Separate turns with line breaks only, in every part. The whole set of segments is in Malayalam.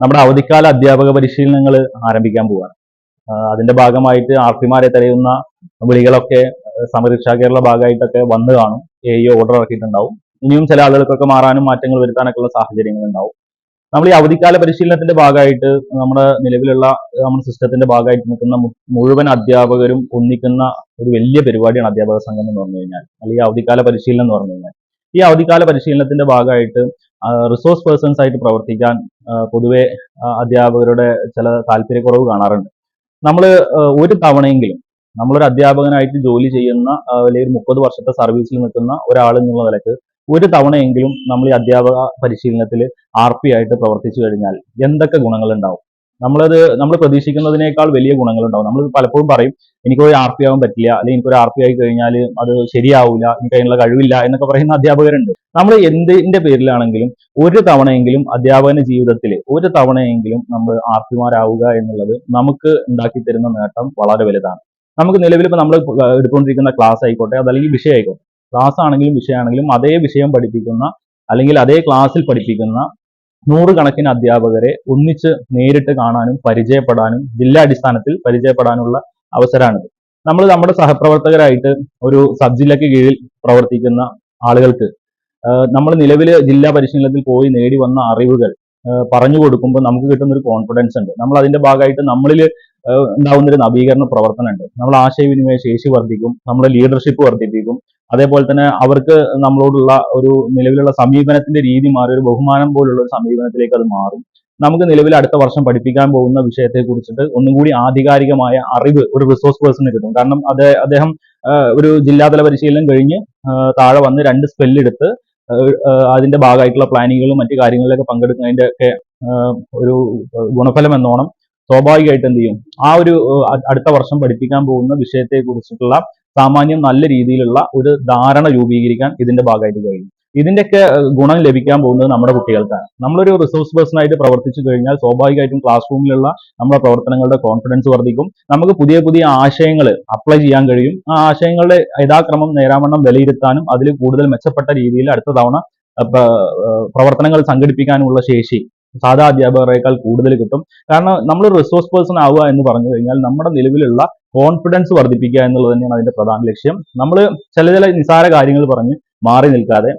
നമ്മുടെ അവധിക്കാല അധ്യാപക പരിശീലനങ്ങൾ ആരംഭിക്കാൻ പോവുകയാണ് അതിന്റെ ഭാഗമായിട്ട് ആർപിമാരെ തെളിയുന്ന വിളികളൊക്കെ സമരക്ഷാ കേരള ഭാഗമായിട്ടൊക്കെ വന്നു കാണും. എ ഇ ഓർഡർ ഇറക്കിയിട്ടുണ്ടാവും. ഇനിയും ചില ആളുകൾക്കൊക്കെ മാറാനും മാറ്റങ്ങൾ വരുത്താനൊക്കെ ഉള്ള സാഹചര്യങ്ങൾ ഉണ്ടാവും നമ്മൾ ഈ അവധിക്കാല പരിശീലനത്തിന്റെ ഭാഗമായിട്ട് നമ്മുടെ നിലവിലുള്ള നമ്മുടെ സിസ്റ്റത്തിന്റെ ഭാഗമായിട്ട് നിൽക്കുന്ന മുഴുവൻ അധ്യാപകരും ഒന്നിക്കുന്ന ഒരു വലിയ പരിപാടിയാണ് അധ്യാപക സംഘം എന്ന് പറഞ്ഞു കഴിഞ്ഞാൽ അല്ലെങ്കിൽ അവധിക്കാല പരിശീലനം എന്ന് പറഞ്ഞു കഴിഞ്ഞാൽ. ഈ അവധിക്കാല പരിശീലനത്തിന്റെ ഭാഗമായിട്ട് റിസോഴ്സ് പേഴ്സൺസ് ആയിട്ട് പ്രവർത്തിക്കാൻ പൊതുവെ അധ്യാപകരുടെ ചില താല്പര്യക്കുറവ് കാണാറുണ്ട്. നമ്മൾ ഒരു തവണയെങ്കിലും നമ്മളൊരു അധ്യാപകനായിട്ട് ജോലി ചെയ്യുന്ന അല്ലെങ്കിൽ മുപ്പത് വർഷത്തെ സർവീസിൽ നിൽക്കുന്ന ഒരാൾ എന്നുള്ള നിലയ്ക്ക് ഒരു തവണയെങ്കിലും നമ്മൾ ഈ അധ്യാപക പരിശീലനത്തിൽ ആർ പി ആയിട്ട് പ്രവർത്തിച്ചു കഴിഞ്ഞാൽ എന്തൊക്കെ ഗുണങ്ങൾ ഉണ്ടാവും നമ്മളത് നമ്മൾ പ്രതീക്ഷിക്കുന്നതിനേക്കാൾ വലിയ ഗുണങ്ങളുണ്ടാവും. നമ്മൾ പലപ്പോഴും പറയും എനിക്കൊരു ആർ പി ആവാൻ പറ്റില്ല അല്ലെങ്കിൽ എനിക്കൊരു ആർ പി ആയി കഴിഞ്ഞാൽ അത് ശരിയാവില്ല എനിക്ക് അതിനുള്ള കഴിവില്ല എന്നൊക്കെ പറയുന്ന അധ്യാപകരുണ്ട്. നമ്മൾ എന്തിന്റെ പേരിലാണെങ്കിലും ഒരു തവണയെങ്കിലും അധ്യാപന ജീവിതത്തിൽ ഒരു തവണയെങ്കിലും നമ്മൾ ആർ പിമാരാവുക എന്നുള്ളത് നമുക്ക് ഉണ്ടാക്കി തരുന്ന നേട്ടം വളരെ വലുതാണ്. നമുക്ക് നിലവിൽ ഇപ്പോൾ നമ്മൾ എടുത്തുകൊണ്ടിരിക്കുന്ന ക്ലാസ് ആയിക്കോട്ടെ അതല്ലെങ്കിൽ വിഷയം ആയിക്കോട്ടെ ക്ലാസ് ആണെങ്കിലും വിഷയമാണെങ്കിലും അതേ വിഷയം പഠിപ്പിക്കുന്ന അല്ലെങ്കിൽ അതേ ക്ലാസ്സിൽ പഠിപ്പിക്കുന്ന നൂറുകണക്കിന് അധ്യാപകരെ ഒന്നിച്ച് നേരിട്ട് കാണാനും പരിചയപ്പെടാനും ജില്ലാടിസ്ഥാനത്തിൽ പരിചയപ്പെടാനുള്ള അവസരമാണിത്. നമ്മൾ നമ്മുടെ സഹപ്രവർത്തകരായിട്ട് ഒരു സബ് ജില്ലയ്ക്ക് കീഴിൽ പ്രവർത്തിക്കുന്ന ആളുകൾക്ക് നമ്മൾ നിലവിൽ ജില്ലാ പരിശീലനത്തിൽ പോയി നേടി വന്ന അറിവുകൾ പറഞ്ഞു കൊടുക്കുമ്പോൾ നമുക്ക് കിട്ടുന്ന ഒരു കോൺഫിഡൻസ് ഉണ്ട്. നമ്മൾ അതിന്റെ ഭാഗമായിട്ട് നമ്മളിൽ ഉണ്ടാവുന്ന ഒരു നവീകരണ പ്രവർത്തനം ഉണ്ട് നമ്മൾ ആശയവിനിമയ ശേഷി വർദ്ധിക്കും നമ്മുടെ ലീഡർഷിപ്പ് വർദ്ധിപ്പിക്കും. അതേപോലെ തന്നെ അവർക്ക് നമ്മളോടുള്ള ഒരു നിലവിലുള്ള സമീപനത്തിന്റെ രീതി മാറി ഒരു ബഹുമാനം പോലുള്ള ഒരു സമീപനത്തിലേക്ക് അത് മാറും. നമുക്ക് നിലവിൽ അടുത്ത വർഷം പഠിപ്പിക്കാൻ പോകുന്ന വിഷയത്തെ കുറിച്ചിട്ട് ഒന്നും കൂടി ആധികാരികമായ അറിവ് ഒരു റിസോഴ്സ് പേഴ്സണ് കിട്ടും. കാരണം അത് അദ്ദേഹം ഒരു ജില്ലാതല പരിശീലനം കഴിഞ്ഞ് താഴെ വന്ന് രണ്ട് സ്പെല്ലെടുത്ത് അതിന്റെ ഭാഗമായിട്ടുള്ള പ്ലാനിങ്ങുകളും മറ്റു കാര്യങ്ങളിലൊക്കെ പങ്കെടുക്കുന്നതിന്റെ ഒക്കെ ഒരു ഗുണഫലം എന്നോണം സ്വാഭാവികമായിട്ട് എന്ത് ചെയ്യും? ആ ഒരു അടുത്ത വർഷം പഠിപ്പിക്കാൻ പോകുന്ന വിഷയത്തെ കുറിച്ചിട്ടുള്ള സാമാന്യം നല്ല രീതിയിലുള്ള ഒരു ധാരണ രൂപീകരിക്കാൻ ഇതിന്റെ ഭാഗമായിട്ട് കഴിയും. ഇതിന്റെയൊക്കെ ഗുണം ലഭിക്കാൻ പോകുന്നത് നമ്മുടെ കുട്ടികൾക്കാണ്. നമ്മളൊരു റിസോഴ്സ് പേഴ്സൺ ആയിട്ട് പ്രവർത്തിച്ചു കഴിഞ്ഞാൽ സ്വാഭാവികമായിട്ടും ക്ലാസ് റൂമിലുള്ള നമ്മുടെ പ്രവർത്തനങ്ങളുടെ കോൺഫിഡൻസ് വർദ്ധിക്കും. നമുക്ക് പുതിയ പുതിയ ആശയങ്ങൾ അപ്ലൈ ചെയ്യാൻ കഴിയും. ആ ആശയങ്ങളുടെ യഥാക്രമം നേരാവണ്ണം വിലയിരുത്താനും അതിൽ കൂടുതൽ മെച്ചപ്പെട്ട രീതിയിൽ അടുത്ത തവണ പ്രവർത്തനങ്ങൾ സംഘടിപ്പിക്കാനുമുള്ള ശേഷി സാധാ അധ്യാപകരെക്കാൾ കൂടുതൽ കിട്ടും. കാരണം നമ്മൾ റിസോഴ്സ് പേഴ്സൺ ആവുക എന്ന് പറഞ്ഞു കഴിഞ്ഞാൽ നമ്മുടെ നിലവിലുള്ള കോൺഫിഡൻസ് വർദ്ധിപ്പിക്കുക എന്നുള്ളത് തന്നെയാണ് അതിന്റെ പ്രധാന ലക്ഷ്യം. നമ്മൾ ചില ചില നിസാര കാര്യങ്ങൾ പറഞ്ഞ് മാറി നിൽക്കാതെ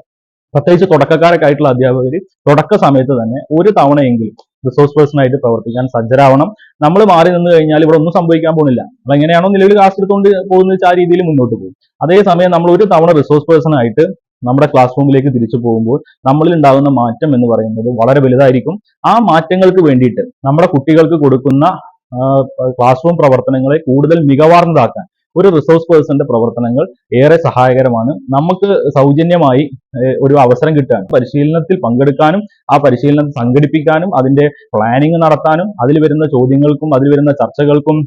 പ്രത്യേകിച്ച് തുടക്കക്കാരൊക്കെ ആയിട്ടുള്ള അധ്യാപകർ തുടക്ക സമയത്ത് തന്നെ ഒരു തവണയെങ്കിലും റിസോഴ്സ് പേഴ്സൺ ആയിട്ട് പ്രവർത്തിക്കാൻ സജ്ജരാവണം. നമ്മൾ മാറി നിന്ന് കഴിഞ്ഞാൽ ഇവിടെ ഒന്നും സംഭവിക്കാൻ പോകുന്നില്ല. നമ്മൾ എങ്ങനെയാണോ നിലവിൽ ക്ലാസ് എടുത്തുകൊണ്ട് പോകുന്നത് ആ രീതിയിൽ മുന്നോട്ട് പോകും. അതേസമയം നമ്മൾ ഒരു തവണ റിസോഴ്സ് പേഴ്സൺ ആയിട്ട് നമ്മുടെ ക്ലാസ് റൂമിലേക്ക് തിരിച്ചു പോകുമ്പോൾ നമ്മളിൽ ഉണ്ടാകുന്ന മാറ്റം എന്ന് പറയുന്നത് വളരെ വലുതായിരിക്കും. ആ മാറ്റങ്ങൾക്ക് വേണ്ടിയിട്ട് നമ്മുടെ കുട്ടികൾക്ക് കൊടുക്കുന്ന ക്ലാസ് റൂം പ്രവർത്തനങ്ങളെ കൂടുതൽ മികവാർന്നതാക്കാൻ ഒരു റിസോഴ്സ് പേഴ്സന്റെ പ്രവർത്തനങ്ങൾ ഏറെ സഹായകരമാണ്. നമുക്ക് സൗജന്യമായി ഒരു അവസരം കിട്ടുകയാണ് പരിശീലനത്തിൽ പങ്കെടുക്കാനും ആ പരിശീലനം സംഘടിപ്പിക്കാനും അതിന്റെ പ്ലാനിങ് നടത്താനും അതിൽ വരുന്ന ചോദ്യങ്ങൾക്കും അതിൽ വരുന്ന ചർച്ചകൾക്കും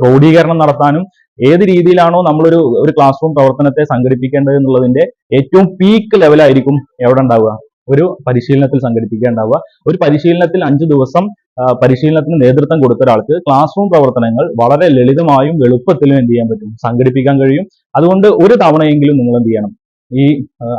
ക്രോഡീകരണം നടത്താനും ഏത് രീതിയിലാണോ നമ്മളൊരു ഒരു ക്ലാസ് റൂം പ്രവർത്തനത്തെ സംഘടിപ്പിക്കേണ്ടത് എന്നുള്ളതിന്റെ ഏറ്റവും പീക്ക് ലെവലായിരിക്കും എവിടെ ഉണ്ടാവുക. ഒരു പരിശീലനത്തിൽ സംഘടിപ്പിക്കേണ്ടാവുക. ഒരു പരിശീലനത്തിൽ അഞ്ചു ദിവസം പരിശീലനത്തിന് നേതൃത്വം കൊടുത്ത ഒരാൾക്ക് ക്ലാസ് റൂം പ്രവർത്തനങ്ങൾ വളരെ ലളിതമായും എളുപ്പത്തിലും എന്ത് ചെയ്യാൻ പറ്റും? സംഘടിപ്പിക്കാൻ കഴിയും. അതുകൊണ്ട് ഒരു തവണയെങ്കിലും നിങ്ങൾ എന്ത് ചെയ്യണം? ഈ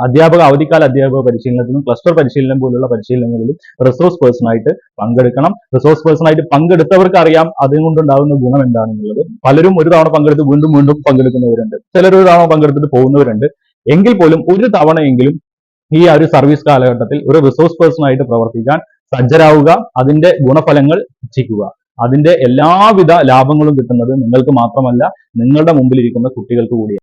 അധ്യാപക അവധിക്കാല അധ്യാപക പരിശീലനത്തിലും ക്ലസ്റ്റർ പരിശീലനം പോലുള്ള പരിശീലനങ്ങളിലും റിസോഴ്സ് പേഴ്സൺ ആയിട്ട് പങ്കെടുക്കണം. റിസോഴ്സ് പേഴ്സൺ ആയിട്ട് പങ്കെടുത്തവർക്ക് അറിയാം അതുകൊണ്ടുണ്ടാകുന്ന ഗുണം എന്താണെന്നുള്ളത്. പലരും ഒരു തവണ പങ്കെടുത്ത് വീണ്ടും വീണ്ടും പങ്കെടുക്കുന്നവരുണ്ട്. ചിലർ ഒരു തവണ പങ്കെടുത്തിട്ട് പോകുന്നവരുണ്ട്. എങ്കിൽ പോലും ഒരു തവണയെങ്കിലും ഈ ഒരു സർവീസ് കാലഘട്ടത്തിൽ ഒരു റിസോഴ്സ് പേഴ്സൺ ആയിട്ട് പ്രവർത്തിക്കാൻ സജ്ജരാവുക അതിന്റെ ഗുണഫലങ്ങൾ ഇച്ഛിക്കുക. അതിന്റെ എല്ലാവിധ ലാഭങ്ങളും കിട്ടുന്നത് നിങ്ങൾക്ക് മാത്രമല്ല നിങ്ങളുടെ മുമ്പിൽ ഇരിക്കുന്ന കുട്ടികൾക്ക് കൂടിയാണ്.